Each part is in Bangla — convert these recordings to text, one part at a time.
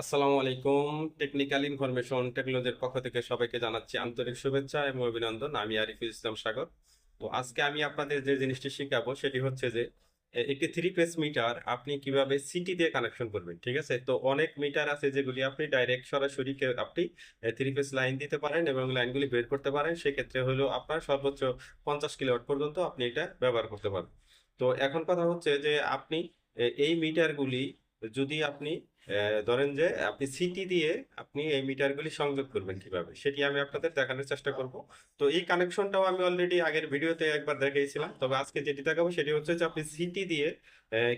আসসালামু আলাইকুম। টেকনিক্যাল ইনফরমেশন টেকনোলজির পক্ষ থেকে সবাইকে জানাচ্ছি আন্তরিক শুভেচ্ছা এবং অভিনন্দন। আমি আরিফুল ইসলাম সাগর। তো আজকে আমি আপনাদের যে জিনিসটি শেখাবো সেটি হচ্ছে যে একটি থ্রি পেস মিটার আপনি কীভাবে সিটি দিয়ে কানেকশন করবেন, ঠিক আছে? তো অনেক মিটার আছে যেগুলি আপনি ডাইরেক্ট সরাসরি আপনি থ্রি পেস লাইন দিতে পারেন এবং লাইনগুলি বের করতে পারেন। সেক্ষেত্রে হলো আপনার সর্বোচ্চ পঞ্চাশ কিলোওয়াট পর্যন্ত আপনি এটা ব্যবহার করতে পারেন তো এখন কথা হচ্ছে যে, আপনি এই মিটারগুলি যদি আপনি ধরেন যে আপনি সিটি দিয়ে আপনি এই মিটারগুলি সংযোগ করবেন কীভাবে, সেটি আমি আপনাদের দেখানোর চেষ্টা করব। তো এই কানেকশনটাও আমি অলরেডি আগের ভিডিওতে একবার দেখিয়েছিলাম, তবে আজকে যেটি দেখাবো সেটি হচ্ছে যে আপনি সিটি দিয়ে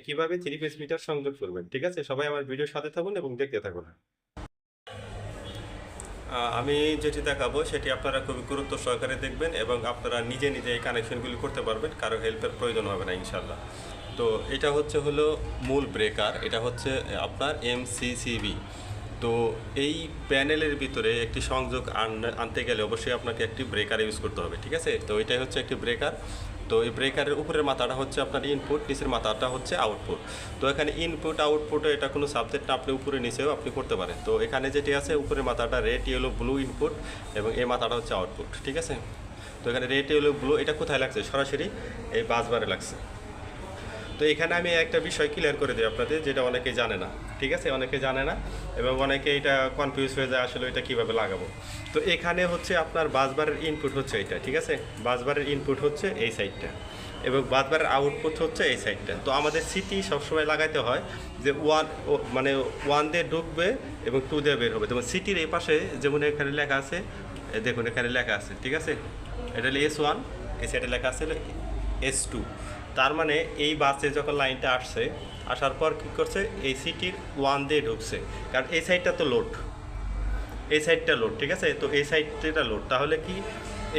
কীভাবে থ্রি পেস মিটার সংযোগ করবেন, ঠিক আছে? সবাই আমার ভিডিওর সাথে থাকুন এবং দেখতে থাকুন। আমি যেটি দেখাবো সেটি আপনারা খুবই গুরুত্ব সহকারে দেখবেন এবং আপনারা নিজে নিজে এই কানেকশনগুলি করতে পারবেন, কারও হেল্পের প্রয়োজন হবে না ইনশাল্লাহ তো এটা হচ্ছে হলো মূল ব্রেকার এটা হচ্ছে আপনার এমসিসিবি তো এই প্যানেলের ভিতরে একটি সংযোগ আনতে গেলে অবশ্যই আপনাকে একটি ব্রেকার ইউজ করতে হবে, ঠিক আছে? তো এটাই হচ্ছে একটি ব্রেকার তো এই ব্রেকারের উপরের মাথাটা হচ্ছে আপনার ইনপুট নিচের মাথাটা হচ্ছে আউটপুট তো এখানে ইনপুট আউটপুটে এটা কোনো সাবজেক্ট না, আপনি উপরে নিচেও আপনি করতে পারেন। তো এখানে যেটি আছে, উপরের মাথাটা রেড ইয়েলো ব্লু ইনপুট এবং এই মাথাটা হচ্ছে আউটপুট ঠিক আছে? তো এখানে রেড ইয়েলো ব্লু এটা কোথায় লাগছে? সরাসরি এই বাসবারে লাগছে। তো এখানে আমি একটা বিষয় ক্লিয়ার করে দিই আপনাদের, যেটা অনেকে জানে না, ঠিক আছে? অনেকে জানে না এবং অনেকে এটা কনফিউজ হয়ে যায় আসলে এটা কীভাবে লাগাবো। তো এখানে হচ্ছে আপনার বাসবারের ইনপুট হচ্ছে এটা ঠিক আছে? বাসবারের ইনপুট হচ্ছে এই সাইডটা এবং বাসবারের আউটপুট হচ্ছে এই সাইডটা তো আমাদের সিটি সবসময় লাগাইতে হয় যে ওয়ান মানে ওয়ান দিয়ে ঢুকবে এবং টু দিয়ে বের হবে। যেমন সিটির এই পাশে যেমন এখানে লেখা আছে দেখুন এখানে লেখা আছে, ঠিক আছে? এটা হলো এস ওয়ান এই সাইডে লেখা আছে এস টু তার মানে এই বাসে যখন লাইনটা আসছে, আসার পর কী করছে? এই সিটির ওয়ান দিয়ে ঢুকছে। কারণ এই সাইডটা তো লোড। এই সাইডটা লোড, ঠিক আছে? তো এই সাইডটা লোড। তাহলে কি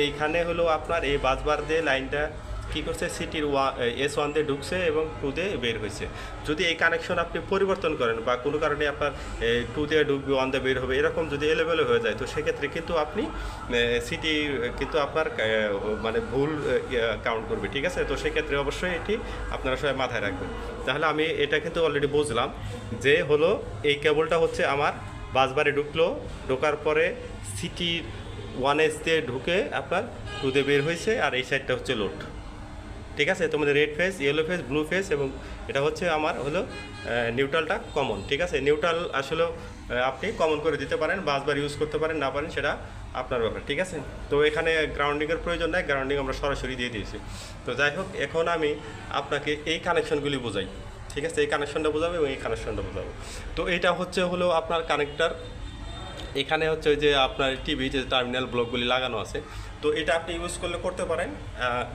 এইখানে হলো আপনার এই বাসবার দিয়ে লাইনটা কি করছে? সিটির ওয়া এস ওয়ান দিয়ে ঢুকছে এবং টু দিয়ে বের হয়েছে। যদি এই কানেকশন আপনি পরিবর্তন করেন বা কোনো কারণে আপনার টু দিয়ে ঢুকবে ওয়ান দিয়ে বের হবে, এরকম যদি এলেবেলে হয়ে যায়, তো সেক্ষেত্রে কিন্তু আপনি সিটি কিন্তু আপনার মানে ভুল কাউন্ট করবে, ঠিক আছে? তো সেক্ষেত্রে অবশ্যই এটি আপনারা সবাই মাথায় রাখবেন। তাহলে আমি এটা কিন্তু অলরেডি বুঝলাম যে হলো এই কেবলটা হচ্ছে আমার বাসবারে ঢুকলো, ঢোকার পরে সিটি ওয়ান এস দিয়ে ঢুকে আপনার টুতে বের হয়েছে আর এই সাইডটা হচ্ছে লোড ঠিক আছে, তোমাদের red face yellow face blue face এবং এটা হচ্ছে আমার হলো নিউট্রালটা কমন ঠিক আছে? নিউট্রাল আসলে আপনি কমন করে দিতে পারেন, বাসবার ইউজ করতে পারেন, না পারেন, সেটা আপনার ব্যাপার, ঠিক আছে? তো এখানে গ্রাউন্ডিংয়ের প্রয়োজন নাই গ্রাউন্ডিং আমরা সরাসরি দিয়ে দিয়েছি। তো যাই হোক, এখন আমি আপনাকে এই কানেকশনগুলি বোঝাই, ঠিক আছে? এই কানেকশনটা বোঝাবো এবং এই কানেকশনটা বোঝাবো। তো এটা হচ্ছে হলো আপনার কানেক্টার এখানে হচ্ছে ওই যে আপনার টিভি যে টার্মিনাল ব্লকগুলি লাগানো আছে, তো এটা আপনি ইউজ করলে করতে পারেন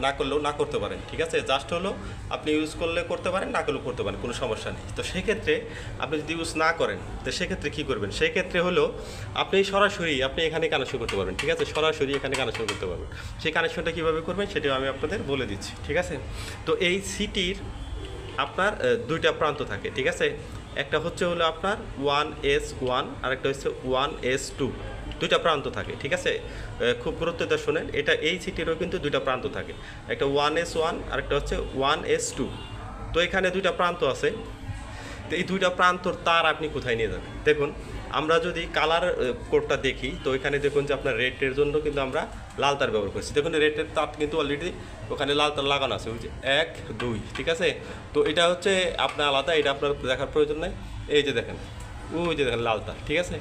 না করলেও না করতে পারেন, ঠিক আছে? জাস্ট হলো আপনি ইউজ করলে করতে পারেন, না করলেও করতে পারেন, কোনো সমস্যা নেই। তো সেক্ষেত্রে আপনি যদি ইউজ না করেন, তো সেক্ষেত্রে কী করবেন? সেক্ষেত্রে হলো আপনি সরাসরি আপনি এখানে কানেকশন করতে পারবেন, ঠিক আছে? সরাসরি এখানে কানেকশন করতে পারবেন। সেই কানেকশনটা কীভাবে করবেন সেটাও আমি আপনাদের বলে দিচ্ছি, ঠিক আছে? তো এই সিটির আপনার দুইটা প্রান্ত থাকে, ঠিক আছে? একটা হচ্ছে হলো আপনার ওয়ান এস ওয়ান আর একটা হচ্ছে ওয়ান এস টু। দুইটা প্রান্ত থাকে, ঠিক আছে? খুব গুরুত্ব দিয়ে শোনেন, এটা এই সিটিরও কিন্তু দুইটা প্রান্ত থাকে। একটা ওয়ান এস ওয়ান আর একটা হচ্ছে ওয়ান এস টু। তো এখানে দুইটা প্রান্ত আছে। তো এই দুইটা প্রান্তর তার আপনি কোথায় নিয়ে যাবেন? দেখুন আমরা যদি কালার কোডটা দেখি, তো এখানে দেখুন যে আপনার রেডের জন্য কিন্তু আমরা লাল তার ব্যবহার করছি। দেখুন রেডের তার কিন্তু অলরেডি ওখানে লাল তার লাগানো আছে, ওই যে এক, দুই, ঠিক আছে? তো এটা হচ্ছে আপনার আলাদা, এটা আপনার দেখার প্রয়োজন নেই। এই যে দেখেন, ওই যে দেখেন লাল তার, ঠিক আছে?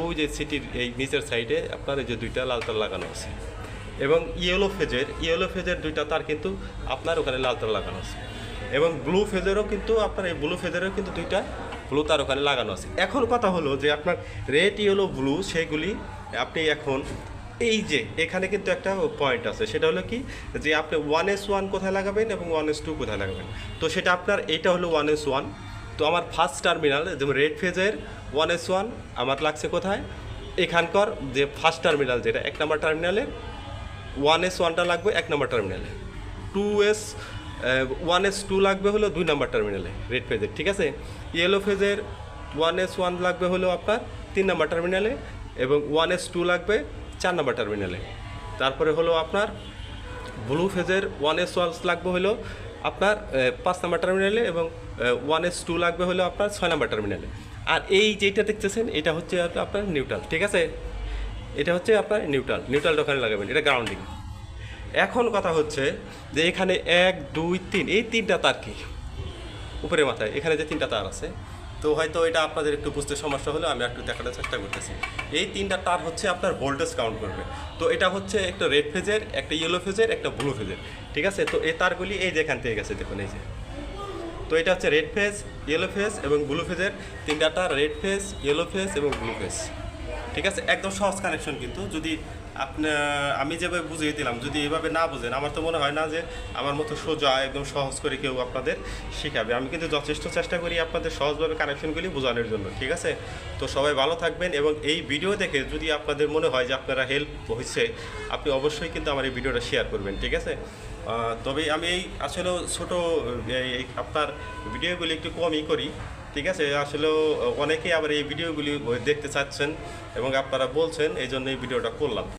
ওই যে সিটির এই নিচের সাইডে আপনার এই যে দুইটা লাল তার লাগানো আছে। এবং ইয়েলো ফেজের ইয়েলো ফেজের দুইটা তার কিন্তু আপনার ওখানে লাল তার লাগানো আছে। এবং ব্লু ফেজেরও কিন্তু আপনার এই ব্লু ফেজেরও কিন্তু দুইটা ব্লু তার ওখানে লাগানো আছে। এখন কথা হলো যে আপনার রেড, ইয়েলো, ব্লু সেগুলি আপনি এখন এই যে, এখানে কিন্তু একটা পয়েন্ট আছে। সেটা হলো কি যে আপনি ওয়ান এস ওয়ান কোথায় লাগাবেন এবং ওয়ান এস টু কোথায় লাগাবেন? তো সেটা আপনার, এটা হলো ওয়ান এস ওয়ান তো আমার ফার্স্ট টার্মিনাল যেমন রেড ফেজের ওয়ান এস ওয়ান আমার লাগছে কোথায়? এখানকার যে ফার্স্ট টার্মিনাল যেটা, এক নম্বর টার্মিনালের ওয়ান এস ওয়ানটা লাগবে এক নম্বর টার্মিনালে two S one S two লাগবে হলো দুই নম্বর টার্মিনালে রেড ফেজের ঠিক আছে? ইয়েলো ফেজের ওয়ান এস ওয়ান লাগবে হলো আপনার তিন নম্বর টার্মিনালে এবং ওয়ান এস টু লাগবে চার নম্বর টার্মিনালে তারপরে হলো আপনার ব্লু ফেজের ওয়ান এস ওয়ান লাগবে হলো আপনার পাঁচ নাম্বার টার্মিনালে এবং ওয়ান এস টু লাগবে হলো আপনার ছয় নাম্বার টার্মিনালে আর এই যেটা দেখতেছেন, এটা হচ্ছে আপনার নিউট্রাল ঠিক আছে? এটা হচ্ছে আপনার নিউট্রাল নিউট্রাল ওখানে লাগাবেন, এটা গ্রাউন্ডিং এখন কথা হচ্ছে যে এখানে এক, দুই, তিন, এই তিনটা তার কি? উপরে মাথায়, এখানে যে তিনটা তার আছে। তো হয়তো এটা আপনাদের একটু বুঝতে সমস্যা হলে, আমি একটু দেখানোর চেষ্টা করতেছি। এই তিনটা তার হচ্ছে আপনার ভোল্টেজ কাউন্ট করবে। তো এটা হচ্ছে একটা রেড ফেজের একটা ইয়েলো ফেজের একটা ব্লু ফেজের ঠিক আছে? তো এই তারগুলি এই যে এখান থেকে গেছে, দেখুন এই যে। তো এটা হচ্ছে রেড ফেজ ইয়েলো ফেজ এবং ব্লু ফেজের তিনটা তার রেড ফেজ ইয়েলো ফেজ এবং ব্লু ফেজ ঠিক আছে? একদম সহজ কানেকশন কিন্তু। যদি আপনি, আমি যেভাবে বুঝিয়ে দিলাম, যদি এভাবে না বুঝেন, আমার তো মনে হয় না যে আমার মতো সোজা, একদম সহজ করে কেউ আপনাদের শেখাবে। আমি কিন্তু যথেষ্ট চেষ্টা করি আপনাদের সহজভাবে কানেকশনগুলি বোঝানোর জন্য, ঠিক আছে? তো সবাই ভালো থাকবেন এবং এই ভিডিও দেখে যদি আপনাদের মনে হয় যে আপনারা হেল্প হয়েছে আপনি অবশ্যই কিন্তু আমার এই ভিডিওটা শেয়ার করবেন, ঠিক আছে? তবে আমি এই আসলে ছোট আপনার ভিডিওগুলি একটু কমই করি। ঠিক আছে আসলেও অনেকেই আবার এই ভিডিওগুলি দেখতে চাচ্ছেন এবং আপনারা বলছেন, এই জন্য এই ভিডিওটা করলাম।